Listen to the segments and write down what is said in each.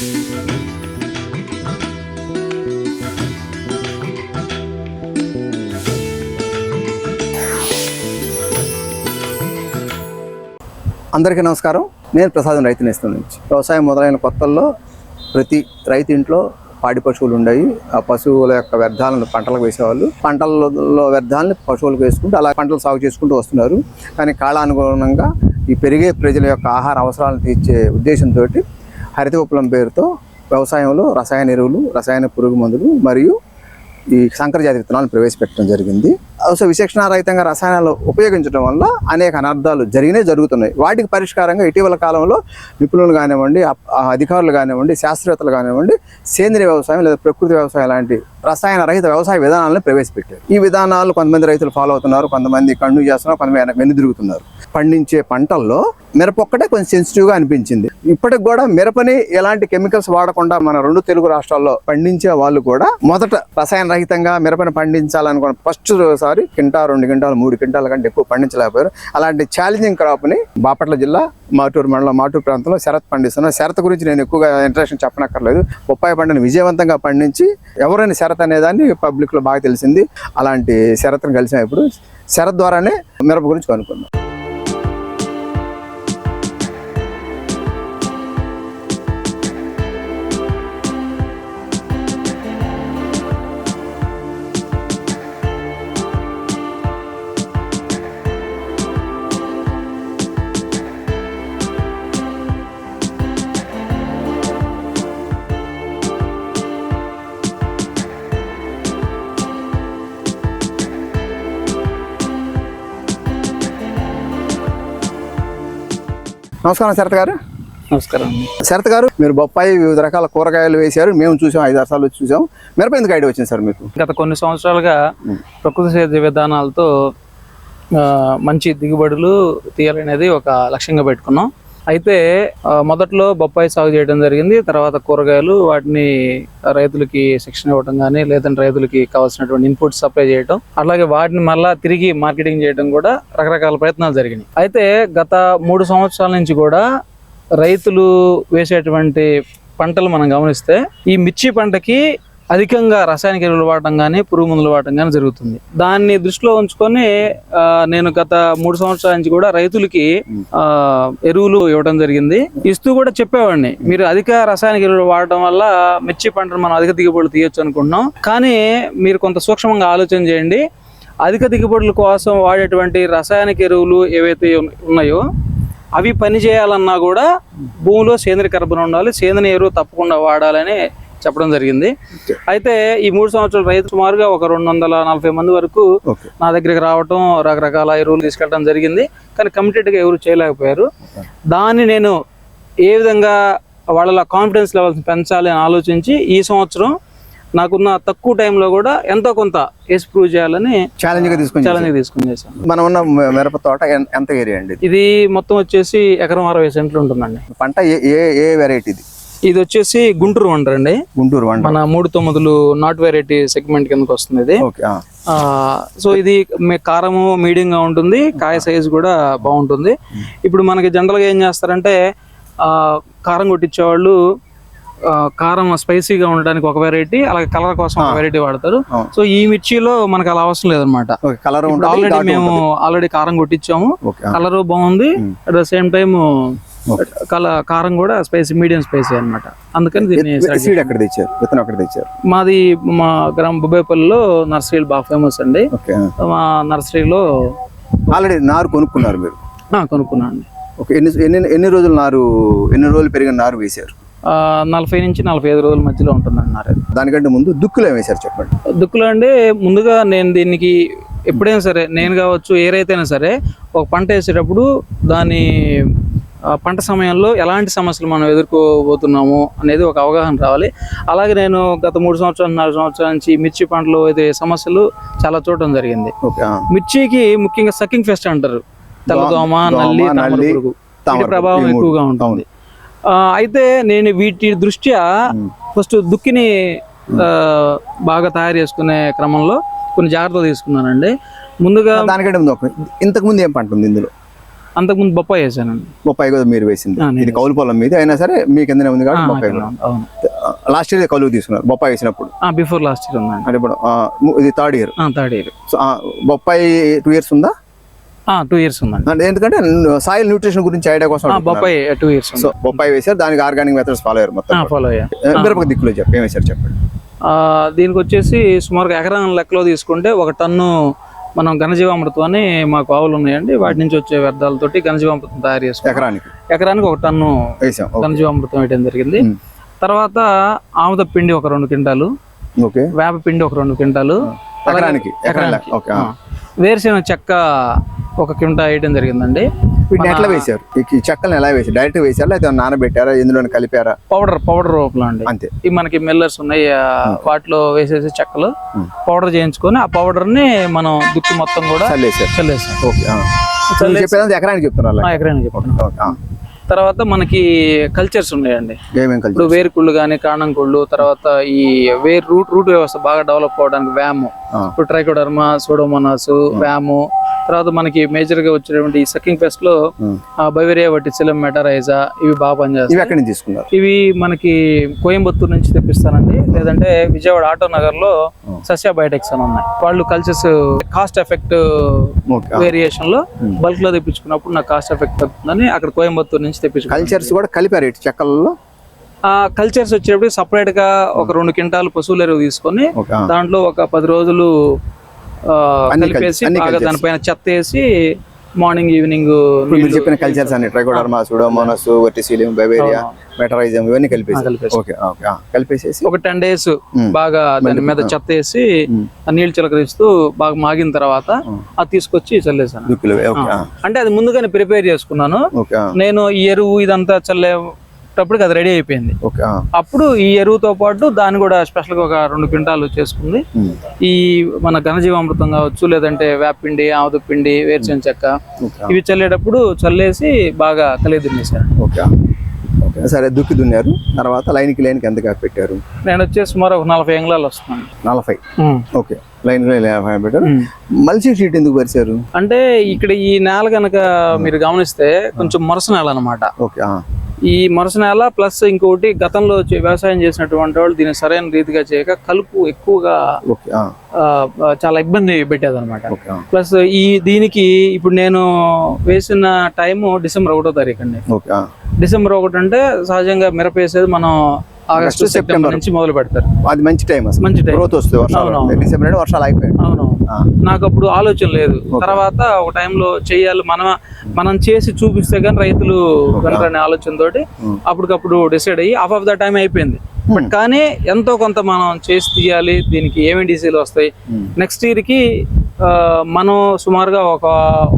అందరికీ నమస్కారం. నేను ప్రసాదం రైతు నేస్తం నుంచి. వ్యవసాయం మొదలైన కొత్తల్లో ప్రతి రైతు ఇంట్లో పాడి పశువులు ఉండేవి. ఆ పశువుల యొక్క వ్యర్థాలను పంటలకు వేసేవాళ్ళు. పంటలలో వ్యర్థాలను పశువులకు వేసుకుంటూ అలా పంటలు సాగు చేసుకుంటూ వస్తున్నారు. కానీ కాలానుగుణంగా ఈ పెరిగే ప్రజల యొక్క ఆహార అవసరాలను తీర్చే ఉద్దేశంతో హరిత విప్లవం పేరుతో వ్యవసాయంలో రసాయన ఎరువులు రసాయన పురుగు మందులు మరియు ఈ సంకర జాతి విత్తనాలను ప్రవేశపెట్టడం జరిగింది. సో విశేషణారహితంగా రసాయనాలు ఉపయోగించడం వల్ల అనేక అనర్థాలు జరిగినే జరుగుతున్నాయి. వాటికి పరిష్కారంగా ఇటీవల కాలంలో నిపుణులు కానివ్వండి అధికారులు కానివ్వండి శాస్త్రవేత్తలు కానివ్వండి సేంద్రియ వ్యవసాయం లేదా ప్రకృతి వ్యవసాయం లాంటి రసాయన రహిత వ్యవసాయ విధానాలను ప్రవేశపెట్టారు. ఈ విధానాలు కొంతమంది రైతులు ఫాలో అవుతున్నారు కొంతమంది కన్ను చేస్తున్నారు కొంతమంది వెనక- తిరుగుతున్నారు పండించే పంటల్లో మిరప ఒక్కటే కొంచెం సెన్సిటివ్గా అనిపించింది. ఇప్పటికి కూడా మిరపని ఎలాంటి కెమికల్స్ వాడకుండా మన రెండు తెలుగు రాష్ట్రాల్లో పండించే వాళ్ళు కూడా మొదట రసాయన రహితంగా మిరపని పండించాలనుకున్న ఫస్ట్ సారి కింటా రెండు కింటాలు మూడు కింటాల కంటే ఎక్కువ పండించలేకపోయారు. అలాంటి ఛాలెంజింగ్ క్రాప్ని బాపట్ల జిల్లా మాటూరు మండలం మాటూరు ప్రాంతంలో శరత్ పండిస్తున్నారు. శరత్ గురించి నేను ఎక్కువగా ఇంట్రెస్ట్ చెప్పనక్కర్లేదు. బొప్పాయి పంటను విజయవంతంగా పండించి ఎవరైనా శరత్ అనేదాన్ని పబ్లిక్లో బాగా తెలిసింది. అలాంటి శరత్ను కలిసినప్పుడు శరత్ ద్వారానే మిరప గురించి కనుక్కుందాం. నమస్కారం శరత్ గారు. నమస్కారం శరత్ గారు మీరు బొప్పాయి వివిధ రకాల కూరగాయలు వేశారు. మేము చూసాం ఐదు సార్లు వచ్చి చూసాం. మిరప ఎందుకు ఐడియా వచ్చింది సార్ మీకు? గత కొన్ని సంవత్సరాలుగా ప్రకృతి సేద్య విధానాలతో మంచి దిగుబడులు తీయాలనేది ఒక లక్ష్యంగా పెట్టుకున్నాం. అయితే మొదట్లో బొప్పాయి సాగు చేయడం జరిగింది. తర్వాత కూరగాయలు వాటిని రైతులకి శిక్షణ ఇవ్వడం కానీ లేదంటే రైతులకి కావాల్సినటువంటి ఇన్పుట్ సప్లై చేయడం అలాగే వాటిని మళ్ళా తిరిగి మార్కెటింగ్ చేయడం కూడా రకరకాల ప్రయత్నాలు జరిగినాయి. అయితే గత మూడు సంవత్సరాల నుంచి కూడా రైతులు వేసేటువంటి పంటలు మనం గమనిస్తే ఈ మిర్చి పంటకి అధికంగా రసాయనిక ఎరువులు వాడటం కానీ పురుగు మందులు వాడటం కానీ జరుగుతుంది. దాన్ని దృష్టిలో ఉంచుకొని నేను గత మూడు సంవత్సరాల నుంచి కూడా రైతులకి ఎరువులు ఇవ్వడం జరిగింది. ఇస్తూ కూడా చెప్పేవాడిని. మీరు అధిక రసాయనిక ఎరువులు వాడటం వల్ల మిర్చి పంటను మనం అధిక దిగుబడులు తీయొచ్చు అనుకుంటున్నాం. కానీ మీరు కొంత సూక్ష్మంగా ఆలోచన చేయండి. అధిక దిగుబడుల కోసం వాడేటువంటి రసాయనిక ఎరువులు ఏవైతే ఉన్- ఉన్నాయో అవి పని చేయాలన్నా కూడా భూమిలో సేంద్రియ కర్బనం ఉండాలి. సేంద్రియ ఎరువు తప్పకుండా వాడాలని చెప్పడం జరిగింది. అయితే ఈ మూడు సంవత్సరాలు రైతు సుమారుగా ఒక రెండు వందల నలభై మంది వరకు నా దగ్గరికి రావటం రకరకాల ఎరువులు తీసుకెళ్ళడం జరిగింది. కానీ కమిటెడ్గా ఎవరు చేయలేకపోయారు. దాన్ని నేను ఏ విధంగా వాళ్ళ కాన్ఫిడెన్స్ లెవెల్స్ పెంచాలి అని ఆలోచించి ఈ సంవత్సరం నాకున్న తక్కువ టైంలో కూడా ఎంతో కొంత వేసి ప్రూవ్ చేయాలని ఛాలెంజ్గా తీసుకొని ఛాలెంజ్ తీసుకుని చేశాను. మనం ఉన్న మిరప తోట ఎంత ఏరియా అండి ఇది? మొత్తం వచ్చేసి ఎకరం అరవై సెంట్లు ఉంటుందండి. పంట ఏ ఏ ఏ వెరైటీ ఇది? ఇది వచ్చేసి గుంటూరు వండర్ అండి. గుంటూరు వంట మన మూడు తొమ్మిదిలు నాట్ వెరైటీ సెగ్మెంట్ కిందకి వస్తుంది ఇది. సో ఇది కారము మీడియంగా ఉంటుంది కాయ సైజ్ కూడా బాగుంటుంది. ఇప్పుడు మనకి జనరల్గా ఏం చేస్తారంటే ఆ, కారం కొట్టించేవాళ్ళు కారం స్పైసీగా ఉండడానికి ఒక వెరైటీ అలాగే కలర్ కోసం ఒక వెరైటీ వాడతారు. సో ఈ మిర్చిలో మనకి అలా అవసరం లేదనమాట కలర్ ఆల్రెడీ మేము. ఆల్రెడీ కారం కొట్టించాము. కలర్ బాగుంది at the same time okay. కల కారం కూడా స్పైసీ మీడియం స్పైసీ అన్నమాట. అందుకని దీన్ని సీడ్ ఎక్కడ తెచ్చారు? విత్తనం ఎక్కడ తెచ్చారు? మాది మా గ్రామ బుబ్బేపల్లిలో నర్సరీలు బాగా ఫేమస్ అండి. మా నర్సరీలో ఆల్రెడీ నారు కొనుక్కున్నారు మీరు? కొనుక్కున్నాను అండి. ఓకే ఎన్ని ఎన్ని ఎన్ని రోజులు నారు ఎన్ని రోజులు పెరిగిన నారు వేశారు? నలభై నుంచి నలభై ఐదు రోజుల మధ్యలో ఉంటుంది అన్నారు దానికంటే ముందు దుక్కులు వేశారు చెప్పండి? దుక్కులు అంటే ముందుగా నేను దీనికి ఎప్పుడైనా సరే నేను కావచ్చు ఏ రైతైనా సరే ఒక పంట వేసేటప్పుడు దాని పంట సమయంలో ఎలాంటి సమస్యలు మనం ఎదుర్కోబోతున్నాము అనేది ఒక అవగాహన రావాలి. అలాగే నేను గత మూడు సంవత్సరాలు నాలుగు సంవత్సరాల నుంచి మిర్చి పంటలో అయితే సమస్యలు చాలా చూడటం జరిగింది. మిర్చికి ముఖ్యంగా సకింగ్ ఫెస్ట్ అంటారు. తెల్లదోమ దోమ, నల్లి పురుగు. ప్రభావం. ఎక్కువగా ఉంటుంది. అయితే నేను వీటి దృష్ట్యా ఫస్ట్ దుక్కిని బాగా తయారు చేసుకునే క్రమంలో కొన్ని జాగ్రత్తలు తీసుకున్నానండి. ముందుగా దానికంటే ముందు ఇంతకు ముందు ఏం పంట ఉంది ఇందులో? అంతకుముందు బొప్పాయి వేసానండి బొప్పాయి కూడా మీరు వేసింది. ఇది కౌలు పొలం మీద అయినా సరే మీ కిందనే ఉంది కాబట్టి బొప్పాయి లాస్ట్ ఇయర్ కౌలు తీసుకున్నారు బొప్పాయి వేసినప్పుడు. బిఫోర్ లాస్ట్ ఇయర్ ఉందండి. అంటే ఇప్పుడు ఇది third year third year so బొప్పాయి టూ ఇయర్స్ ఉందా? టూ ఇయర్స్ ఉందండి. అంటే ఎందుకంటే సాయిల్ న్యూట్రిషన్ గురించి ఐడియా కోసం. బొప్పాయి టూ ఇయర్స్ సో బొప్పాయి వేశారు దానికి ఆర్గానిక్ మెథడ్స్ ఫాలో అయ్యారు మొత్తం ఫాలో అయ్యా మిరపక దిక్కులో చెప్పి ఏం చెప్పండి. దీనికి వచ్చేసి సుమారుగా ఎకరం లెక్కలో తీసుకుంటే ఒక టన్ను మనం ఘనజీవామృతం అని మాకు ఆవులు ఉన్నాయండి. వాటి నుంచి వచ్చే వ్యర్థాలతోటి ఘనజీవామృతం తయారు చేసుకుంటాం. ఎకరానికి? ఎకరానికి ఒక టన్ను. ఘనజీవామృతం వేయడం జరిగింది. తర్వాత ఆముద పిండి ఒక రెండు క్వింటాలు ఓకే. వేప పిండి ఒక రెండు క్వింటాలు ఎకరానికి. వేరుశెనగ చెక్క ఒక క్వింటా వేయడం జరిగిందండి. వీటిని ఎట్లా వేశారు? ఈ- చెక్కలను ఎలా వేసారు డైరెక్ట్ వేసారా లేకపోతే నానబెట్టారా? ఇందులో కలిపారా? పౌడర్ పౌడర్ రూపంలో అండి. అంతే. ఈ మనకి మిల్లర్స్ ఉన్నాయి వాటిలో వేసేసి చెక్కలు. పౌడర్ చేయించుకొని ఆ పౌడర్ని మనం దుక్కి మొత్తం కూడా ఓకే చెప్పేదంతా ఎకరానికి చెప్తున్నారు ఎకరానికి. తర్వాత మనకి కల్చర్స్ ఉన్నాయండి. ఇప్పుడు వేరుకుళ్ళు కానీ కాణం కుళ్ళు తర్వాత ఈ వేరు రూట్ రూట్ వ్యవస్థ బాగా డెవలప్ అవడానికి వ్యాము. ఇప్పుడు ట్రైకోడర్మా సోడోమోనాస్ వ్యాము తర్వాత మనకి మేజర్గా వచ్చేటువంటి ఈ సక్కింగ్ పెస్ట్లో ఉమ్. బైవేరియా వటిసిలం మెటరైజా ఇవి బాగా పనిచేస్తాయి. తీసుకున్నారు? ఇవి మనకి కోయంబత్తూరు నుంచి తెప్పిస్తానండి. లేదంటే విజయవాడ ఆటో నగర్లో సస్యా బయోటెక్స్ అని ఉన్నాయి. వాళ్ళు కల్చర్స్ కాస్ట్ ఎఫెక్ట్. వేరియేషన్లో బల్క్లో తెప్పించుకున్నప్పుడు నాకు కాస్ట్ ఎఫెక్ట్ తగ్గుతుందని అక్కడ కోయంబత్తూరు నుంచి తెప్పించుకున్నాను. కల్చర్స్ కూడా కలిపారు చెక్కలలో? ఆ కల్చర్స్ వచ్చేటప్పుడు సపరేట్గా ఒక రెండు క్వింటాలు పశువుల ఎరువు తీసుకొని. దాంట్లో ఒక పది రోజులు కలిపేసి బాగా. దానిపైన చెత్త వేసి మార్నింగ్ ఈవినింగ్ మీరు చెప్పిన కల్చర్స్ అన్ని Trichoderma Pseudomonas Verticillium Beauveria Metarhizium ఇవన్నీ కలిపేసి. Okay okay. కలిపేసేసి ఒక టెన్ డేస్. బాగా దాని మీద చెత్త వేసి నీళ్ళు చిలకరిస్తూ బాగా మాగిన తర్వాత అది తీసుకొచ్చి చల్లేసాను. అంటే అది ముందుగానే ప్రిపేర్ చేసుకున్నాను. నేను ఈ ఎరువు ఇదంతా చల్లేటప్పటికి అది రెడీ అయిపోయింది. అప్పుడు ఈ ఎరువుతో పాటు దాన్ని కూడా స్పెషల్గా ఒక రెండు క్వింటాలు చేసుకుంది. ఈ మన ఘనజీవామృతం కావచ్చు లేదంటే వేపిండి ఆముద పిండి వేరుశెనగ చెక్క. ఇవి చల్లేటప్పుడు చల్లేసి బాగా కలిగి ఓకే సరే దుక్కి దున్నారు. తర్వాత లైన్కి లైన్కి ఎంత గ్యాప్ పెట్టారు? నేను వచ్చేసి సుమారు ఒక నలభై ఎంగ్లాలు వస్తున్నాను. నలభై. ఓకే లైన్ లైన్ పెట్టారు. మల్చింగ్ షీట్ ఎందుకు పరిచారు? అంటే ఇక్కడ ఈ నేల గనక మీరు గమనిస్తే కొంచెం మొరస నేల అనమాట ఓకే. ఈ మొరస నేల ప్లస్ ఇంకొకటి గతంలో వ్యవసాయం చేసినటువంటి వాళ్ళు దీన్ని సరైన రీతిగా చేయక కలుపు ఎక్కువగా చాలా ఇబ్బంది పెట్టేదన్నమాట. ప్లస్ ఈ దీనికి ఇప్పుడు నేను వేసిన టైము డిసెంబర్ ఒకటో తారీఖు అండి. డిసెంబర్ ఒకటి అంటే సహజంగా మిరప వేసేది మనం ఆగస్టు సెప్టెంబర్ నుంచి మొదలు పెడతారు అది మంచి టైం మంచి టైం. గ్రోత్ వస్తుంది వర్షాలు. డిసెంబర్ అయిపోయాయి అవును. నాకు అప్పుడు ఆలోచన లేదు. తర్వాత ఒక టైంలో చేయాలి మనం మనం చేసి చూపిస్తే కానీ రైతులు వినరనే ఆలోచన తోటి Hmm. అప్పటికప్పుడు డిసైడ్ అయ్యి హాఫ్ ఆఫ్ ద టైం అయిపోయింది. బట్ కానీ ఎంతో కొంత మనం చేసి తీయాలి దీనికి ఏమేమి డీసీలు వస్తాయి? Hmm. నెక్స్ట్ ఇయర్కి మనం సుమారుగా ఒక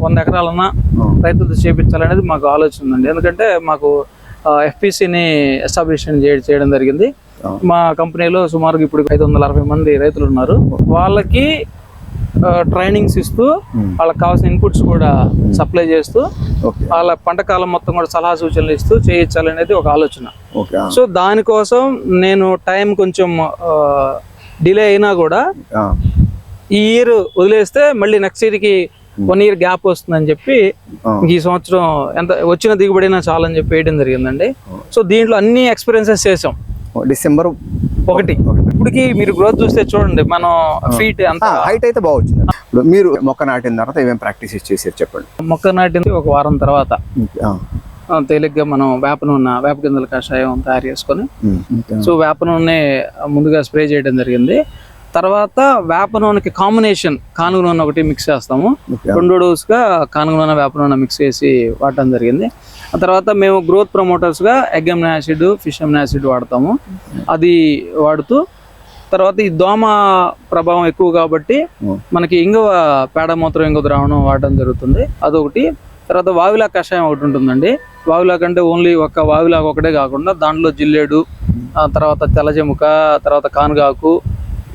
వంద ఎకరాలన్నా Hmm. రైతులతో చేపించాలనేది మాకు ఆలోచన ఉందండి. ఎందుకంటే మాకు ఎఫ్పిసిని ఎస్టాబ్లిష్ చేయడం జరిగింది. మా కంపెనీలో సుమారుగా ఇప్పుడు ఐదు వందల అరవై మంది రైతులు ఉన్నారు. వాళ్ళకి ట్రైనింగ్స్ ఇస్తూ Hmm. వాళ్ళకి కావాల్సిన ఇన్పుట్స్ కూడా సప్లై చేస్తూ ఓకే వాళ్ళ పంట కాలం మొత్తం కూడా సలహా సూచనలు ఇస్తూ చేయించాలనేది ఒక ఆలోచన. సో దానికోసం నేను టైం కొంచెం డిలే అయినా కూడా. ఈ ఇయర్ వదిలేస్తే మళ్ళీ నెక్స్ట్ ఇయర్కి వన్ ఇయర్ గ్యాప్ వస్తుందని చెప్పి. ఈ సంవత్సరం ఎంత వచ్చిన దిగుబడినా చాలని చెప్పి వేయడం జరిగిందండి సో దీంట్లో అన్ని ఎక్స్పీరియన్సెస్ చేసాం డిసెంబర్ ఒకటి. ఇప్పటికి మీరు గ్రోత్ చూస్తే చూడండి మనం ఫీట్ అంత హైట్ అయితే బాగా వచ్చింది. ఇప్పుడు మీరు మొక్క నాటిన తర్వాత ఏమేమి ప్రాక్టీస్ చేశారు చెప్పండి. మొక్క నాటింది ఒక వారం తర్వాత. తేలిగ్గా మనం వేప నూనె వేప గింజల కషాయం తయారు చేసుకొని. సో వేప నూనె ముందుగా స్ప్రే చేయడం జరిగింది. తర్వాత వేప నూనెకి కాంబినేషన్ కానుగ నూనె ఒకటి మిక్స్ చేస్తాము. రెండు డోస్గా కానుగ నూనె వేప నూనె మిక్స్ చేసి వాడటం జరిగింది. ఆ తర్వాత మేము growth ప్రమోటర్స్గా egg amino acid fish amino acid వాడతాము. అది వాడుతూ తర్వాత ఈ దోమ ప్రభావం ఎక్కువ కాబట్టి ఉమ్. మనకి ఇంగువ పేడ మూత్రం ఇంగువ ద్రావణం వాడడం జరుగుతుంది. అదొకటి. తర్వాత వావిలా కషాయం ఒకటి ఉంటుందండి. వావిలా కంటే ఓన్లీ ఒక వావిలాగా ఒకటే కాకుండా దాంట్లో జిల్లేడు ఆ తర్వాత తెల్లజెముక తర్వాత కానుగాకు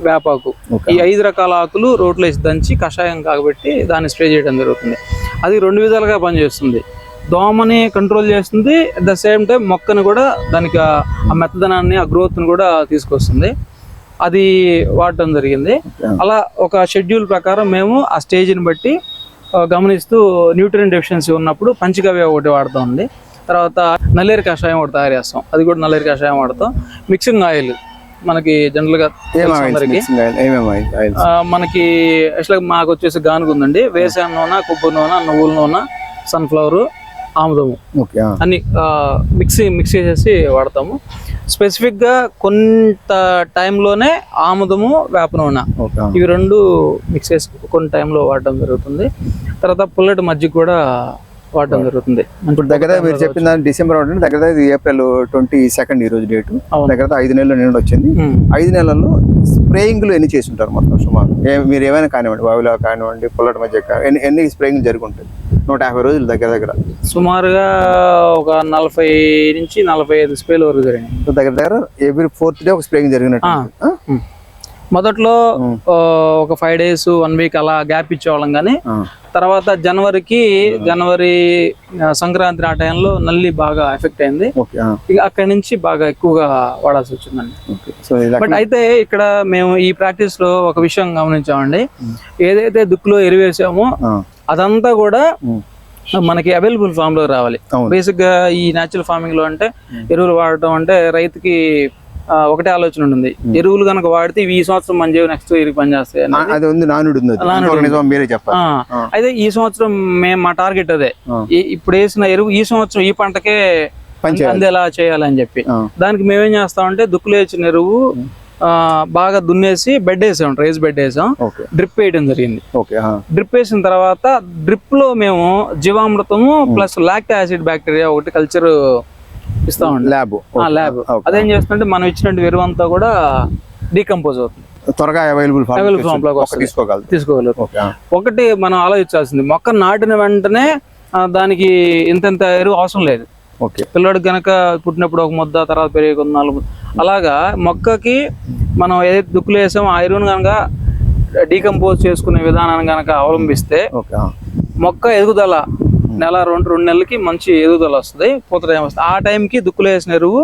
వేపాకు. ఈ ఐదు రకాల ఆకులు రోట్లో వేసి దంచి కషాయం కాగబెట్టి దాన్ని స్ప్రే చేయడం జరుగుతుంది. అది రెండు విధాలుగా పనిచేస్తుంది. దోమని కంట్రోల్ చేస్తుంది. అట్ ద సేమ్ టైం మొక్కని కూడా దానికి ఆ- మెత్తదనాన్ని ఆ గ్రోత్ని కూడా తీసుకొస్తుంది. అది వాడటం జరిగింది. అలా ఒక షెడ్యూల్ ప్రకారం మేము ఆ స్టేజ్ని బట్టి గమనిస్తూ న్యూట్రియన్ డెఫిషియన్సీ ఉన్నప్పుడు పంచగవ్య ఒకటి వాడుతూ ఉంది తర్వాత నల్లేరు కషాయం ఒకటి తయారు చేస్తాం. అది కూడా నల్లేరు కషాయం వాడతాం. మిక్సింగ్ ఆయిల్ మనకి ఆయిల్ ఆయిల్స్? మనకి యాక్చువల్గా మాకు వచ్చేసి గానుగ ఉందండి. వేసాన నూనె కొబ్బరి నూనె నువ్వుల నూనె సన్ఫ్లవర్ ఆముదము. అన్ని మిక్సీ మిక్స్ చేసేసి వాడతాము. స్పెసిఫిక్గా కొంత టైంలోనే ఆముదము వేప నూనె. ఇవి రెండు మిక్స్ చేసి కొన్ని టైంలో వాడటం జరుగుతుంది. తర్వాత పుల్లటి మజ్జిగ కూడా వాడటం జరుగుతుంది. ఇప్పుడు దగ్గర మీరు చెప్పిన డిసెంబర్ ఒకటి దగ్గర ఏప్రిల్ ట్వంటీ సెకండ్ ఈ రోజు డేట్. దగ్గర ఐదు నెలలు నిండి వచ్చింది. ఉమ్. ఐదు నెలల్లో స్ప్రేయింగ్లు ఎన్ని చేసి ఉంటారు మొత్తం సుమారు? మీరు ఏమైనా కానివ్వండి బావిలో కానివ్వండి పుల్లటి మధ్య ఎన్ని ఎన్ని స్ప్రేయింగ్ జరిగి ఉంటుంది నూట యాభై రోజులు దగ్గర దగ్గర. సుమారుగా ఒక నలభై నుంచి నలభై ఐదు స్ప్రేల వరకు జరిగినాయి. సో దగ్గర దగ్గర ఎవ్రీ ఫోర్త్ డే ఒక స్ప్రేయింగ్ జరిగినట్టు ఉంటుంది. మొదట్లో ఒక ఫైవ్ డేస్ వన్ వీక్ అలా గ్యాప్ ఇచ్చేవాళ్ళం కానీ. తర్వాత జనవరికి జనవరి సంక్రాంతి ఆ టైంలో నల్లి బాగా ఎఫెక్ట్ అయింది. ఇక అక్కడి నుంచి బాగా ఎక్కువగా వాడాల్సి వచ్చిందండి బట్ అయితే ఇక్కడ మేము ఈ ప్రాక్టీస్లో ఒక విషయం గమనించామండి ఏదైతే దుక్కులో ఎరువేసామో. అదంతా కూడా. మనకి అవైలబుల్ ఫామ్లో రావాలి. బేసిక్గా ఈ న్యాచురల్ ఫార్మింగ్లో అంటే ఎరువులు వాడటం అంటే రైతుకి ఒకటే ఆలోచన ఉంటుంది. ఎరువులు కనుక వాడితే ఈ సంవత్సరం మంచి నెక్స్ట్ ఇయర్ పనిచేస్తాయి అని. నా- అది ఉంది నానుడు మీరే చెప్పాలి. అయితే ఈ సంవత్సరం మేము మా టార్గెట్ అదే. ఇప్పుడు వేసిన ఎరువు ఈ సంవత్సరం ఈ పంటకే పని. అందేలా చేయాలని చెప్పి. దానికి మేమేం చేస్తామంటే దుక్కులు వేసిన ఎరువు ఆ, బాగా దున్నేసి బెడ్ వేసాం రైస్ బెడ్ వేసాం. డ్రిప్ వేయడం జరిగింది. డ్రిప్ వేసిన తర్వాత డ్రిప్లో మేము జీవామృతము ప్లస్ లాక్ట్ యాసిడ్ బ్యాక్టీరియా ఒకటి కల్చర్ ఇస్తామండి ల్యాబ్ ల్యాబ్. అదేం చేస్తుంటే మనం ఇచ్చినట్టు అంతా కూడా డీకంపోజ్ అవుతుంది త్వరగా అవైలబుల్ form లోకి వస్తుంది. తీసుకోగలరు ఆ. ఒకటి మనం ఆలోచించాల్సింది మొక్క నాటిన వెంటనే దానికి ఇంతంత ఎరువు అవసరం లేదు ఓకే పిల్లోడికి గనక పుట్టినప్పుడు ఒక ముద్ద తర్వాత పెరిగే నాలుగు. అలాగా మొక్కకి మనం ఏదైతే దుక్కులు వేసామో ఆ ఎరువును కనుక డీకంపోజ్ చేసుకునే విధానాన్ని కనుక అవలంబిస్తే. మొక్క ఎదుగుదల నెల రెండు రెండు నెలలకి మంచి ఎదుగుదల వస్తుంది పూత టైం వస్తుంది. ఆ టైంకి దుక్కులు వేసిన ఎరువు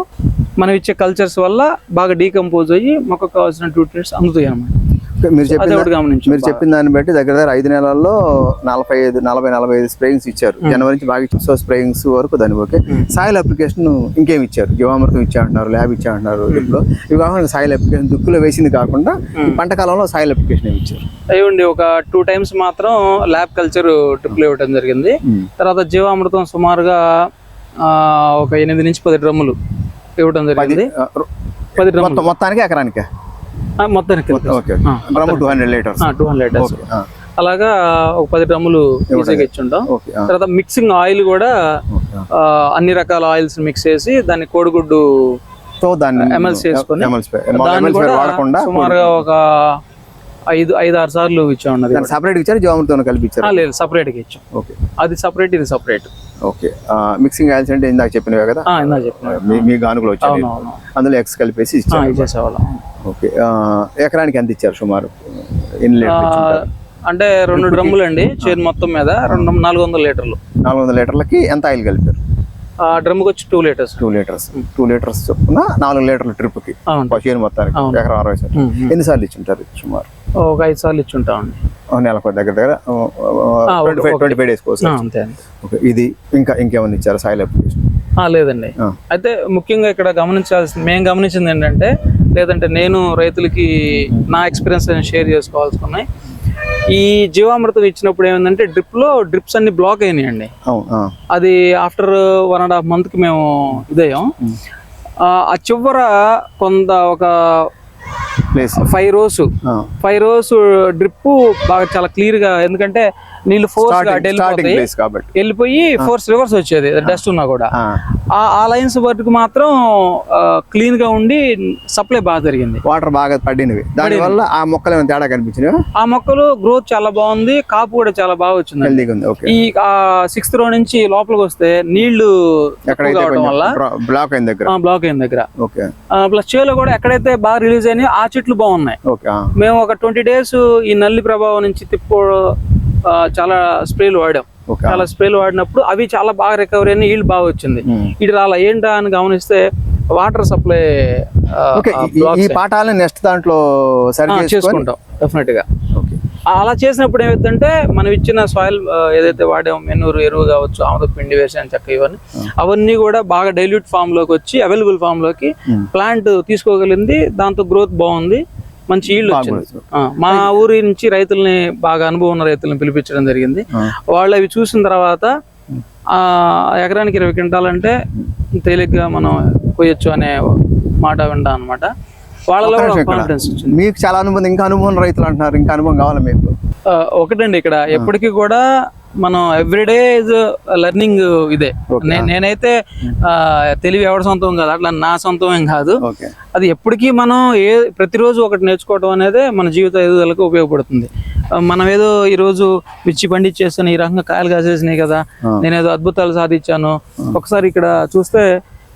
మనం ఇచ్చే కల్చర్స్ వల్ల బాగా డీకంపోజ్ అయ్యి మొక్కకు కావాల్సిన ట్రీట్మెంట్స్ అందుతాయి అన్నమాట. మీరు చెప్పిన మీరు చెప్పిన దాన్ని బట్టి దగ్గర దగ్గర ఐదు నెలల్లో నలభై ఐదు నలభై నలభై ఐదు స్ప్రేయింగ్స్ ఇచ్చారు. జనవరి నుంచి బాగా సో స్ప్రేయింగ్స్ వరకు దాన్ని ఓకే. సాయిల్ అప్లికేషన్ ఇంకేం ఇచ్చారు? జీవామృతం ఇచ్చా అంటున్నారు ల్యాబ్ ఇచ్చా అంటున్నారు డ్రిప్లో ఇవి కాకుండా సాయిల్ అప్లికేషన్ దుక్కులో వేసింది కాకుండా పంట కాలంలో సాయిల్ అప్లికేషన్ ఏమి ఇచ్చారు? అయ్యండి ఒక టూ టైమ్స్ మాత్రం ల్యాబ్ కల్చర్ ట్రిప్లు ఇవ్వడం జరిగింది. తర్వాత జీవామృతం సుమారుగా ఆ, ఒక ఎనిమిది నుంచి పది డ్రమ్ములు ఇవ్వడం జరిగింది. పది డ్రమ్ములు. మొత్తం మొత్తానికి ఎకరానికి? మొత్తానికి okay drum two hundred litres two hundred ఆ, అలాగా ఒక పది డ్రమ్ములు ఈజీగా ఇచ్చుంటాం. తర్వాత మిక్సింగ్ ఆయిల్ కూడా అన్ని రకాల ఆయిల్స్ మిక్స్ చేసి దాన్ని కోడిగుడ్డు సో దాన్ని MLs చేసుకొని దాన్ని కూడా వాడకుండా సుమారుగా ఒక ఐదు ఐదు ఆరు సార్లు ఇచ్చామన్నది దాన్ని సపరేట్ ఇచ్చారు? జీవామృతం కలిపి ఇచ్చారు? లేదు separate గా ఇచ్చాం. ఓకే. అది సపరేట్ ఇది సపరేట్ ఓకే. మిక్సింగ్ ఆయిల్స్ అంటే ఇందాక చెప్పినవే కదా? ఇందా చెప్పిన మీ గానుగులు వచ్చాయి అందులో ఎక్స్ కలిపేసి ఓకే. ఎకరానికి ఎంత ఇచ్చారు సుమారు? అంటే రెండు డ్రమ్ములు అండి చేను మొత్తం మీద రెండు నాలుగు వందల లీటర్లు. నాలుగు వందల లీటర్లకి ఎంత ఆయిల్ కలిపారు? డ్రమ్కి వచ్చి two litres. Two litres. Two litres చొప్పున నాలుగు లీటర్ల ట్రిప్కి. అవును. పదిహేను మొత్తానికి. ఎకరం అరవై ఉమ్. ఎన్నిసార్లు ఇచ్చుంటారు సుమారు? ఒక ఐదు సార్లు ఇచ్చుంటామండి. ఓ నెలకు దగ్గర దగ్గర. ట్వంటీ ఫైవ్ ఒకటి. ట్వంటీ ఫైవ్ డేస్ కోసం అంతే ఓకే. ఇది ఇంకా ఇంకేమైనా ఇచ్చారు? Soil application. లేదండి. అయితే ముఖ్యంగా ఇక్కడ గమనించాల్సింది మేము గమనించింది ఏంటంటే లేదంటే నేను రైతులకి నా ఎక్స్పీరియన్స్ షేర్ చేసుకోవాల్సుకున్నాయి ఈ జీవామృతం ఇచ్చినప్పుడు ఏమైందంటే డ్రిప్లో డ్రిప్స్ అన్ని బ్లాక్ అయినాయండి. అది ఆఫ్టర్ వన్ అండ్ హాఫ్ మంత్కి మేము ఇదయ్యాం. ఆ చివర కొంత ఒక ఫైవ్ రోస్. ఆ. ఫైవ్ రోస్ డ్రిప్ బాగా చాలా క్లీర్గా ఎందుకంటే నీళ్ళు ఫోర్స్ వెళ్ళిపోయి ఫోర్స్ రివర్స్ వచ్చేది డస్ట్ ఉన్నా కూడా. ఆ, లైన్స్ వరకు మాత్రం క్లీన్గా ఉండి సప్లై బాగా జరిగింది. వాటర్ బాగా పడినవి. దానివల్ల ఆ మొక్కలు ఏమైనా తేడా కనిపించినవి? ఆ మొక్కలు గ్రోత్ చాలా బాగుంది కాపు కూడా చాలా బాగా వచ్చింది ఈ సిక్స్త్ రో నుంచి లోపలికి వస్తే నీళ్ళు కావడం వల్ల బ్లాక్ అయిన దగ్గర. బ్లాక్ అయిన దగ్గర. ఓకే ప్లస్ చేలో కూడా ఎక్కడైతే బాగా రిలీజ్ అయినాయో ఆ చెట్లు బాగున్నాయి. మేము ఒక ట్వంటీ డేస్ ఈ నల్లి ప్రభావం నుంచి తిప్పు చాలా స్ప్రేలు వాడాం. చాలా స్ప్రేలు వాడినప్పుడు అవి చాలా బాగా రికవరీ అయిన ఈల్డ్ బాగా వచ్చింది. ఇటు రాలా ఏంటా అని గమనిస్తే వాటర్ సప్లై ఈ- పాఠాలను నెక్స్ట్ దాంట్లో చేసుకుంటాం డెఫినెట్గా. అలా చేసినప్పుడు ఏమైందంటే మనం ఇచ్చిన సాయిల్ ఏదైతే వాడామో మెనూరు ఎరువు కావచ్చు ఆముద పిండి వేసాను చక్క ఇవన్నీ అవన్నీ కూడా బాగా డైల్యూట్ ఫామ్లోకి వచ్చి అవైలబుల్ ఫామ్లోకి ప్లాంట్ తీసుకోగలిగింది దాంతో గ్రోత్ బాగుంది. మంచి ఈల్డ్ వచ్చింది. మా ఊరి నుంచి రైతుల్ని బాగా అనుభవం ఉన్న రైతులను పిలిపించడం జరిగింది. వాళ్ళు అవి చూసిన తర్వాత ఆ ఎకరానికి ఇరవై క్వింటాలంటే తేలిగ్గా మనం కొయ్యొచ్చు అనే మాట వింటా అనమాట వాళ్ళలో కూడా కాన్ఫిడెన్స్ వచ్చింది. మీకు చాలా అనుభవం ఇంకా అనుభవం రైతులు అంటున్నారు ఇంకా అనుభవం కావాలి మీకు? ఒకటండి ఇక్కడ. ఎప్పటికీ కూడా మనం ఎవ్రీడే ఇస్ లెర్నింగ్ ఇదే. నేనైతే ఆ, తెలివి ఎవరి సొంతం కాదు అట్లా నా సొంతం ఏం కాదు అది ఎప్పటికీ మనం ఏ ప్రతిరోజు ఒకటి నేర్చుకోవడం అనేది మన జీవిత ఎదుగుదలకు ఉపయోగపడుతుంది. మనం ఏదో ఈరోజు మిర్చి పండించేస్తాను ఈ రకంగా కాయలు కాసేసినాయి కదా నేనేదో అద్భుతాలు సాధించాను. ఒకసారి ఇక్కడ చూస్తే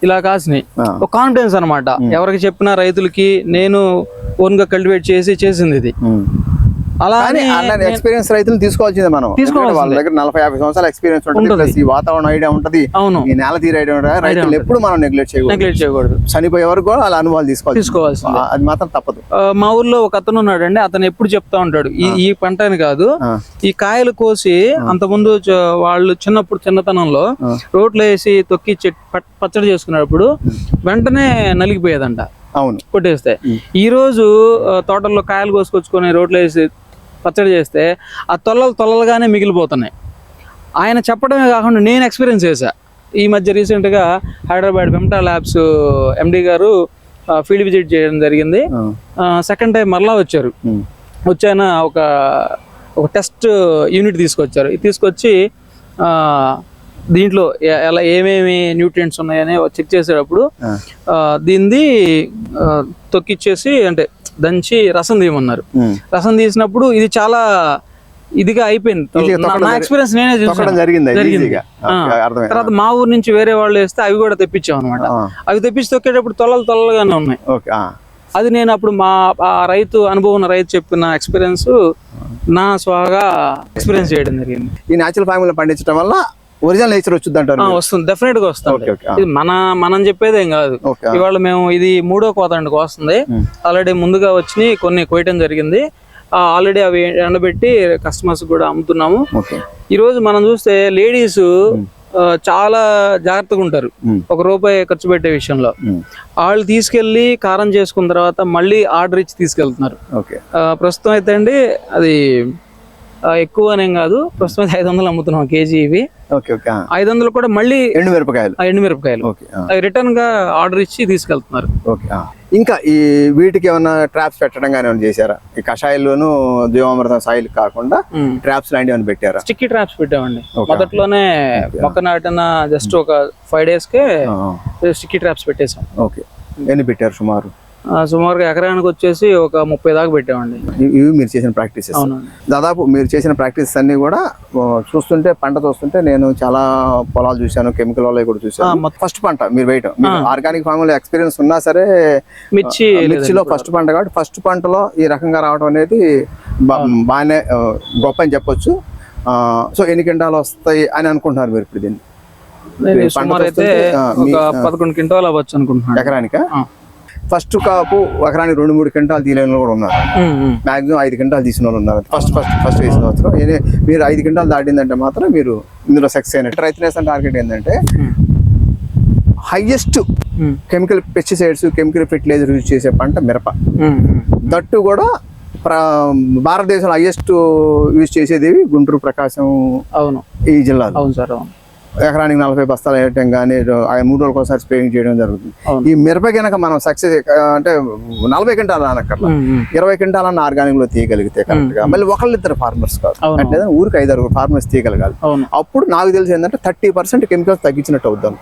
ఇలా కాసినాయి. ఒక కాన్ఫిడెన్స్ అన్నమాట. ఎవరికి చెప్పినా రైతులకి నేను ఓన్గా కల్టివేట్ చేసి చేసింది ఇది. అలా కానీ అని అలాంటి ఎక్స్పీరియన్స్ రైతులు తీసుకోవాల్సిందే మనం. ఎందుకంటే వాళ్ళ దగ్గర నలభై యాభై సంవత్సరాల ఎక్స్పీరియన్స్ ఉంటుంది. ఈ వాతావరణం ఐడియా ఉంటది. అవును. ఈ నేల తీరు ఐడియా ఉంటుంది. రైతులు ఎప్పుడు మనం నెగ్లెక్ట్ చేయకూడదు. నెగ్లెక్ట్ చేయకూడదు. చనిపోయే వరకు వాళ్ళ అనుభవాలు తీసుకోవాలి తీసుకోవాల్సిందే. అది మాత్రం తప్పదు. మా ఊర్లో ఒక అతను ఉన్నాడండి. అతను ఎప్పుడు చెప్తా ఉంటాడు. ఈ ఈ పంట అని కాదు. ఈ కాయలు కోసి అంతకుముందు చ- వాళ్ళు చిన్నప్పుడు చిన్నతనంలో రోడ్లు వేసి తొక్కి పచ్చడి చేసుకునేటప్పుడు వెంటనే నలిగిపోయేదంట. అవును. కొట్టేస్తే. ఈ రోజు తోటల్లో కాయలు కోసుకొచ్చుకొని రోడ్లు వేసి పచ్చడి చేస్తే ఆ తొల్లలు తొల్లలుగానే మిగిలిపోతున్నాయి. ఆయన చెప్పడమే కాకుండా నేను ఎక్స్పీరియన్స్ చేశా. ఈ మధ్య రీసెంట్గా హైదరాబాద్ వెమ్టా ల్యాబ్స్ ఎండి గారు ఫీల్డ్ విజిట్ చేయడం జరిగింది. సెకండ్ టైం మరలా వచ్చారు. వచ్చాయన ఒక ఒక టెస్ట్ యూనిట్ తీసుకొచ్చారు. తీసుకొచ్చి దీంట్లో ఎలా ఏమేమి న్యూట్రియంట్స్ ఉన్నాయని చెక్ చేసేటప్పుడు ఆ, తొక్కిచ్చేసి అంటే దంచి రసం తీయమన్నారు. రసం తీసినప్పుడు ఇది చాలా ఇదిగా అయిపోయింది. నా- ఎక్స్పీరియన్స్ నేనే చూసాను జరిగింది? తర్వాత మా ఊరు నుంచి వేరే వాళ్ళు వేస్తే అవి కూడా తెప్పించాం అనమాట. అవి తెప్పించి తొక్కేటప్పుడు తొలలు తొలలుగానే ఉన్నాయి. అది నేను అప్పుడు మా ఆ రైతు అనుభవం ఉన్న రైతు చెప్పిన ఎక్స్పీరియన్స్ నా స్వాగా ఎక్స్పీరియన్స్ చేయడం జరిగింది. ఈ న్యాచురల్ ఫార్మింగ్ పండించడం వల్ల ఒరిజినల్ నేచర్ వచ్చింది అంటారు వస్తుంది. డెఫినెట్గా వస్తుంది. ఇది మన మనం చెప్పేది ఏం కాదు. ఇవాళ మేము ఇది మూడో కోత అండి వస్తుంది. ఆల్రెడీ ముందుగా వచ్చినాయి కొన్ని కోయటం జరిగింది. ఆల్రెడీ అవి ఎండబెట్టి కస్టమర్స్ కూడా అమ్ముతున్నాము. ఈ రోజు మనం చూస్తే లేడీస్ చాలా జాగ్రత్తగా ఉంటారు. ఒక రూపాయి ఖర్చు పెట్టే విషయంలో. వాళ్ళు తీసుకెళ్ళి కారం చేసుకున్న తర్వాత మళ్ళీ ఆర్డర్ ఇచ్చి తీసుకెళ్తున్నారు. ప్రస్తుతం అయితే అండి అది ఎక్కువ అనేం కాదు. ప్రస్తుతం అయితే ఐదు వందలు అమ్ముతున్నాం కేజీ ఇవి. Okay okay. ఆ. ఐదు వందలు కూడా మళ్ళీ ఎండు మిరపకాయలు. ఆ ఎండుమిరపకాయలు ఓకే ఆ. అవి రిటర్న్గా ఆర్డర్ ఇచ్చి తీసుకెళ్తున్నారు. ఇంకా ఈ వీటికి ఏమన్నా ట్రాప్స్ పెట్టడం కానీ ఏమైనా చేశారా? ఈ కషాయాల్లోనూ జీవామృతం సాయిల్ కాకుండా ట్రాప్స్ లాంటివి ఏమైనా పెట్టారా? స్టిక్కీ ట్రాప్స్ పెట్టామండి. మొదట్లోనే మొక్క నాటిన జస్ట్ ఒక ఫైవ్ డేస్ కే స్టిక్కీ ట్రాప్స్ పెట్టేసాం ఓకే. ఎన్ని పెట్టారు సుమారు? సుమారుగా ఎకరానికి వచ్చేసి ఒక ముప్పై దాకా పెట్టామండి. ఇవి మీరు చేసిన ప్రాక్టీసెస్ దాదాపు మీరు చేసిన ప్రాక్టీస్ అన్ని కూడా చూస్తుంటే పంట చూస్తుంటే నేను చాలా పొలాలు చూశాను కెమికల్ వాళ్ళవి కూడా చూశాను. మొత్తం. ఫస్ట్ పంట మీరు వేయటం. ఆర్గానిక్ ఫార్మ్లో ఎక్స్పీరియన్స్ ఉన్నా సరే మిర్చి మిర్చిలో ఫస్ట్ పంట కాబట్టి ఫస్ట్ పంటలో ఈ రకంగా రావడం అనేది బాగానే గొప్ప అని చెప్పొచ్చు. సో ఎన్ని కింటాలు వస్తాయి అని అనుకుంటున్నారు మీరు ఇప్పుడు దీన్ని? సుమారు అయితే ఒక పదకొండు క్వింటాలు అవ్వచ్చు అనుకుంటున్నాను. ఎకరానిక. ఫస్ట్ కాపు ఎకరానికి రెండు మూడు క్వింటాలు తీయలేని కూడా ఉన్నారు. మాక్సిమం ఐదు క్వింటాలు తీసిన వాళ్ళు ఉన్నారు. ఫస్ట్ ఫస్ట్ ఫస్ట్ వేసిన సంవత్సరం మీరు ఐదు క్వింటాలు దాటిందంటే మాత్రం మీరు ఇందులో సక్సెస్ అయినట్టు. రైతు నేస్తం టార్గెట్ ఏంటంటే. Highest. Chemical pesticides chemical fertilizer use చేసే పంట మిరప. దట్టు కూడా భారతదేశంలో హైయెస్ట్ యూజ్ చేసేది గుంటూరు ప్రకాశం అవును. ఈ జిల్లాలో. అవును సార్ అవును. ఎకరానికి నలభై బస్తాలు వేయటం కానీ ఆ మూడు రోజులకు ఒకసారి స్ప్రేయింగ్ చేయడం జరుగుతుంది. ఈ మిరప కనుక మనం సక్సెస్ అంటే నలభై క్వింటాలు అనక్కర్లా ఉమ్. ఇరవై క్వింటాలన్న ఆర్గానిక్లో తీయగలిగితే కరెక్ట్గా మళ్ళీ ఒకళ్ళిద్దరు ఫార్మర్స్ కాదు. అంటే ఊరికి ఐదారు ఫార్మర్స్ తీయగలగాలి. అప్పుడు నాకు తెలిసి ఏంటంటే థర్టీ పర్సెంట్ కెమికల్స్ తగ్గించినట్టు అవుతాం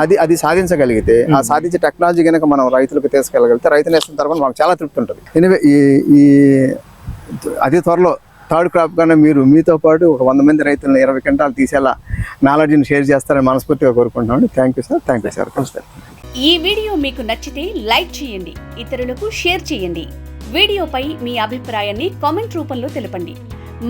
అది అది సాధించగలిగితే ఆ సాధించే టెక్నాలజీ కనుక మనం రైతులకు తీసుకెళ్ళగలిగితే రైతు నేస్తం తరఫున మాకు చాలా తృప్తి ఉంటుంది. ఎనివే ఈ అతి త్వరలో థర్డ్ క్రాప్గానే మీరు మీతో పాటు ఒక వంద మంది రైతులను ఇరవై క్వింటాలు తీసేలా నాలెడ్జ్ని షేర్ చేస్తారని మనస్ఫూర్తిగా కోరుకుంటున్నాను thank you sir thank you sir ఈ వీడియో మీకు నచ్చితే లైక్ చేయండి ఇతరులకు షేర్ చేయండి. వీడియోపై మీ అభిప్రాయాన్ని కామెంట్ రూపంలో తెలపండి.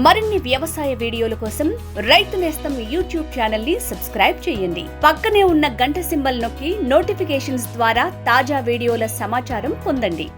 మరిన్ని వ్యవసాయ వీడియోల కోసం రైతు నేస్తం యూట్యూబ్ ఛానల్ని సబ్స్క్రైబ్ చేయండి. పక్కనే ఉన్న గంట సింబల్ నొక్కి నోటిఫికేషన్స్ ద్వారా తాజా వీడియోల సమాచారం పొందండి.